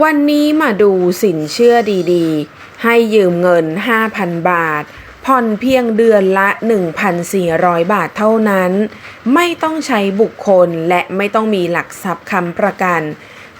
วันนี้มาดูสินเชื่อดีๆ ให้ยืมเงิน 5,000 บาท ผ่อนเพียงเดือนละ 1,400 บาทเท่านั้น ไม่ต้องใช้บุคคลและไม่ต้องมีหลักทรัพย์ค้ำประกัน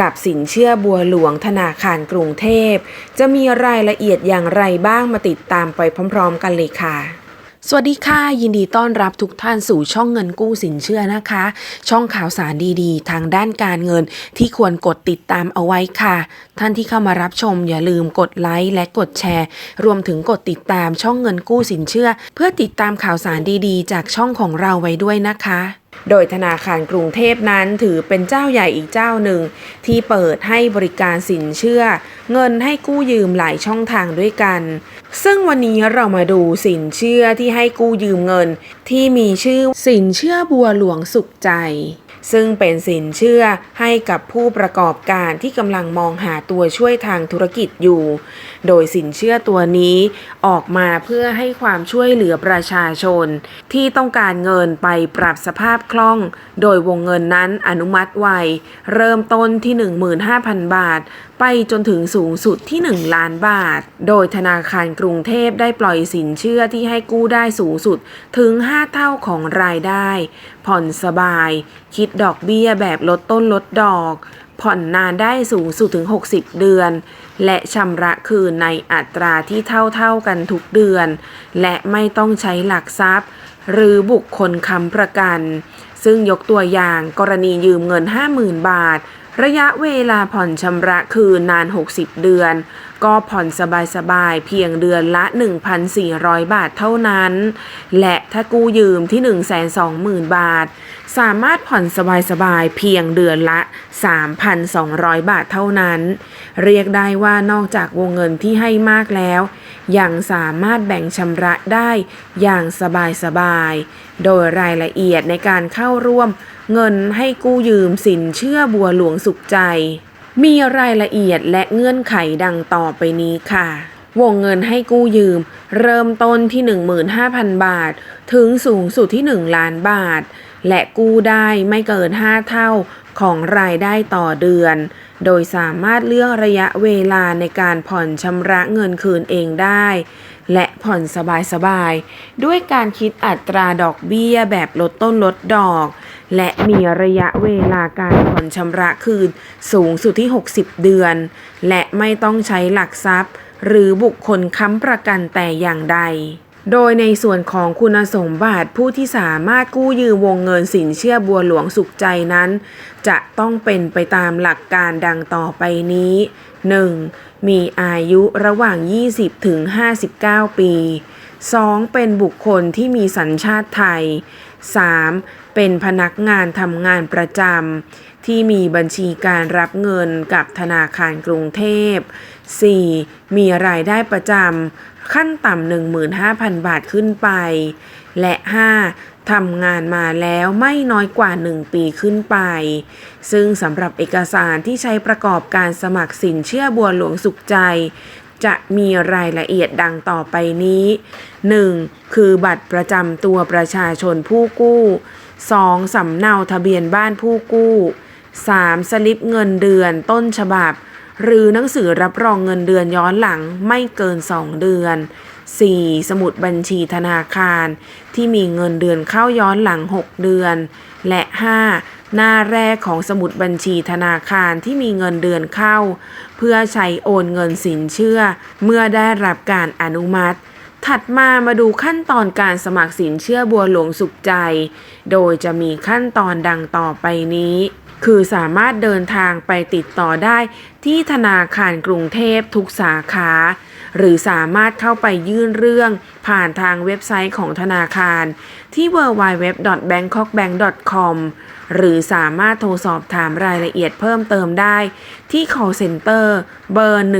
กับสินเชื่อบัวหลวงธนาคารกรุงเทพ จะมีรายละเอียดอย่างไรบ้างมาติดตามไปพร้อมๆ กันเลยค่ะ สวัสดีค่ะ ยินดีต้อนรับทุกท่านสู่ช่องเงินกู้สินเชื่อนะคะ ช่องข่าวสารดีๆ ทางด้านการเงินที่ควรกดติดตามเอาไว้ค่ะ ท่านที่เข้ามารับชมอย่าลืมกดไลค์และกดแชร์ รวมถึงกดติดตามช่องเงินกู้สินเชื่อ เพื่อติดตามข่าวสารดีๆ จากช่องของเราไว้ด้วยนะคะโดยธนาคารกรุงเทพนั้นถือเป็นเจ้าใหญ่อีกเจ้าหนึ่ง ที่เปิดให้บริการสินเชื่อ เงินให้กู้ยืมหลายช่องทางด้วยกัน ซึ่งวันนี้เรามาดูสินเชื่อที่ให้กู้ยืมเงิน ที่มีชื่อสินเชื่อบัวหลวงสุขใจ ซึ่งเป็นสินเชื่อให้กับผู้ประกอบการที่กำลังมองหาตัวช่วยทางธุรกิจอยู่ โดยสินเชื่อตัวนี้ออกมาเพื่อให้ความช่วยเหลือประชาชน ที่ต้องการเงินไปปรับสภาพคล่อง โดยวงเงินนั้นอนุมัติไวเริ่มต้นที่ 15,000 บาท ไปจนถึงสูงสุดที่ 1 ล้านบาท โดยธนาคารกรุงเทพได้ปล่อยสินเชื่อที่ให้กู้ได้สูงสุดถึง 5 เท่าของรายได้ ผ่อนสบาย คิดดอกเบี้ยแบบลดต้นลดดอก ผ่อนนานได้สูงสุดถึง 60 เดือน และชำระคืนในอัตราที่เท่าๆกันทุกเดือน และไม่ต้องใช้หลักทรัพย์ หรือบุคคลค้ำประกัน ซึ่งยกตัวอย่างกรณียืมเงิน 50,000 บาท ระยะเวลาผ่อนชำระคืนนาน 60 เดือน ก็ผ่อนสบายๆ เพียงเดือนละ 1,400 บาทเท่านั้น และถ้ากู้ยืมที่ 120,000 บาท สามารถผ่อนสบายๆ เพียงเดือนละ 3,200 บาทเท่านั้น เรียกได้ว่านอกจากวงเงินที่ให้มากแล้ว ยังสามารถแบ่งชำระได้อย่างสบายๆ โดยรายละเอียดในการเข้าร่วม เงินให้กู้ยืมสินเชื่อบัวหลวงสุขใจ มีรายละเอียดและเงื่อนไขดังต่อไปนี้ค่ะ วงเงินให้กู้ยืม เริ่มต้นที่ 15,000 บาท ถึงสูงสุดที่ 1 ล้านบาท และกู้ได้ไม่เกิน 5 เท่าของรายได้ต่อเดือน โดยสามารถเลือกระยะเวลาในการผ่อนชำระเงินคืนเองได้ และผ่อนสบายๆ ด้วยการคิดอัตราดอกเบี้ยแบบลดต้นลดดอก และมีระยะเวลาการผ่อนชำระคืนสูงสุดที่ 60 เดือน และไม่ต้องใช้หลักทรัพย์ หรือบุคคลค้ำประกันแต่อย่างใด โดยในส่วนของคุณสมบัติผู้ที่สามารถกู้ยืมวงเงินสินเชื่อบัวหลวงสุขใจนั้น จะต้องเป็นไปตามหลักการดังต่อไปนี้ 1. มีอายุระหว่าง 20ถึง59 ปี 2. เป็นบุคคลที่มีสัญชาติไทย 3. เป็นพนักงานทำงานประจำที่มีบัญชีการรับเงินกับธนาคารกรุงเทพ 4. มีรายได้ประจำขั้นต่ำ15,000 บาทขึ้นไป และ 5. ทำงานมาแล้วไม่น้อยกว่า 1 ปีขึ้นไป ซึ่งสำหรับเอกสารที่ใช้ประกอบการสมัครสินเชื่อบัวหลวงสุขใจ จะมีรายละเอียดดังต่อไปนี้ 1. คือบัตรประจำตัวประชาชนผู้กู้ 2. สำเนาทะเบียนบ้านผู้กู้ 3. สลิปเงินเดือนต้นฉบับ หรือหนังสือรับรองเงินเดือนย้อนหลังไม่เกิน 2 เดือน 4. สมุดบัญชีธนาคาร ที่มีเงินเดือนเข้าย้อนหลัง 6 เดือน และ 5. หน้าแรกของสมุดบัญชีธนาคารที่มีเงินเดือนเข้า เพื่อใช้โอนเงินสินเชื่อ เมื่อได้รับการอนุมัติ ถัดมามาดูขั้นตอนการสมัครสินเชื่อบัวหลวงสุขใจ โดยจะมีขั้นตอนดังต่อไปนี้ คือสามารถเดินทางไปติดต่อได้ที่ธนาคารกรุงเทพทุกสาขา หรือสามารถเข้าไปยื่นเรื่องผ่านทางเว็บไซต์ของธนาคารที่ www.bangkokbank.com หรือสามารถโทรสอบถามรายละเอียดเพิ่มเติมได้ที่ call center เบอร์ 1333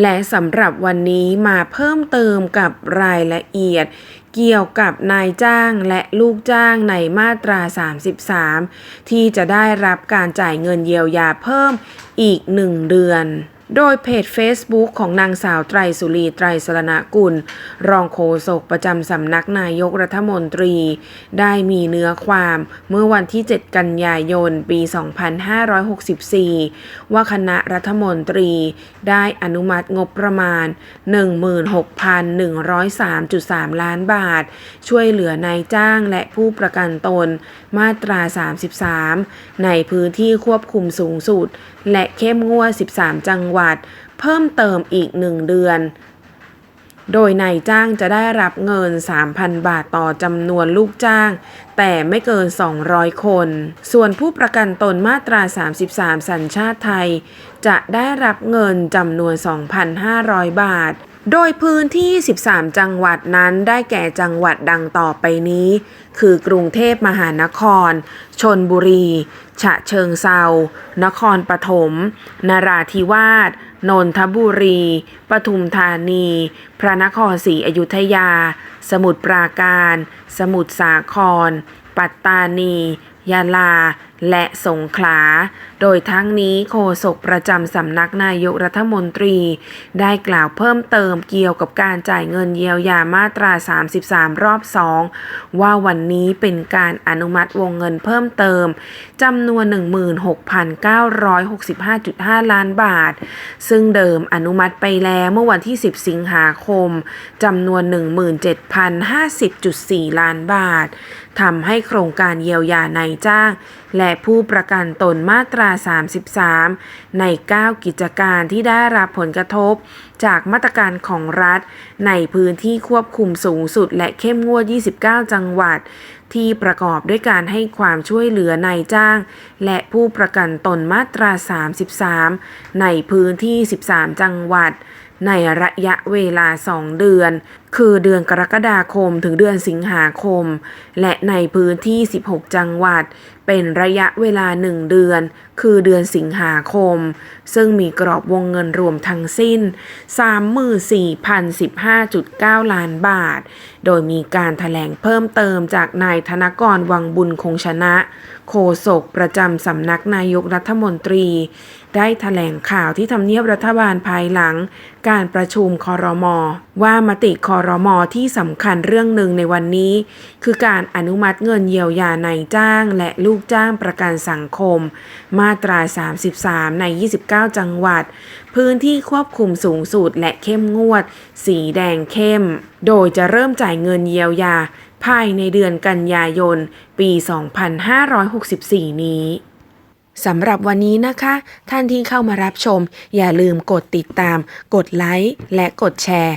และสำหรับวันนี้มาเพิ่มเติมกับรายละเอียด เกี่ยวกับนายจ้างและลูกจ้างในมาตรา 33 ที่จะได้รับการจ่ายเงินเยียวยาเพิ่มอีก 1 เดือน โดยเพจ Facebook ของนางสาวไตรสุรีไตรสรณกุล รองโฆษกประจำสำนักนายกรัฐมนตรี ได้มีเนื้อความเมื่อวันที่ 7 กันยายน ปี 2564 ว่าคณะรัฐมนตรีได้อนุมัติงบประมาณ 16,103.3 ล้านบาท ช่วยเหลือนายจ้างและผู้ประกันตนมาตรา 33 ในพื้นที่ควบคุมสูงสุด และเข้มงวด 13 จังหวัดเพิ่มเติมอีก 1 เดือน โดยนายจ้างจะได้รับเงิน 3,000 บาทต่อจำนวนลูกจ้าง แต่ไม่เกิน 200 คน ส่วนผู้ประกันตนมาตรา 33 สัญชาติไทย จะได้รับเงินจำนวน 2,500 บาท โดยพื้นที่ 13 จังหวัดนั้นได้แก่จังหวัดดังต่อไปนี้ คือกรุงเทพมหานคร ชนบุรี ฉะเชิงเซา นครปฐม นราธิวาส นนทบุรี ปทุมธานี พระนครศรีอยุธยา สมุทรปราการ สมุทรสาคร ปัตตานี ยะลา และสงขลา โดยทั้งนี้โฆษกประจำสำนักนายกรัฐมนตรี ได้กล่าวเพิ่มเติมเกี่ยวกับการจ่ายเงินเยียวยามาตรา 33 รอบ 2 ว่าวันนี้เป็นการอนุมัติวงเงินเพิ่มเติมจำนวน 16,965.5 ล้านบาท ซึ่งเดิมอนุมัติไปแล้วเมื่อวันที่ 10 สิงหาคมจำนวน 17,050.4 ล้านบาท ทำให้โครงการเยียวยานายจ้าง และผู้ประกันตนมาตรา 33 ใน 9 กิจการที่ได้รับผลกระทบ จากมาตรการของรัฐ ในพื้นที่ควบคุมสูงสุด และเข้มงวด 29 จังหวัด ที่ประกอบด้วยการให้ความช่วยเหลือนายจ้าง และผู้ประกันตนมาตรา 33 ในพื้นที่ 13 จังหวัด ในระยะเวลา 2 เดือน คือเดือนกรกฎาคมถึงเดือนสิงหาคม และในพื้นที่ 16 จังหวัด เป็นระยะเวลา 1 เดือน คือเดือนสิงหาคม ซึ่งมีกรอบวงเงินรวมทั้งสิ้น 34,015.9 ล้านบาท โดยมีการถแถลงเพิ่มเติมจากนายธนกรวังบุญคงชนะ โฆษกประจำสำนักนายกรัฐมนตรี ได้ถแถลงข่าวที่ทำเนียบรัฐบาลภายหลัง การประชุมคอรมอว่ามติคอรมอที่สำคัญเรื่องหนึ่งในวันนี้ คือการอนุมัติเงินเยียวยานายจ้าง และลูกจ้างประกันสังคม มาตรา 33 ใน 29 จังหวัด พื้นที่ควบคุมสูงสุดและเข้มงวด สีแดงเข้ม โดยจะเริ่มจ่ายเงินเยียวยา ภายในเดือนกันยายน ปี 2564 นี้สำหรับวันนี้นะคะ ท่านที่เข้ามารับชม อย่าลืมกดติดตาม กดไลค์และกดแชร์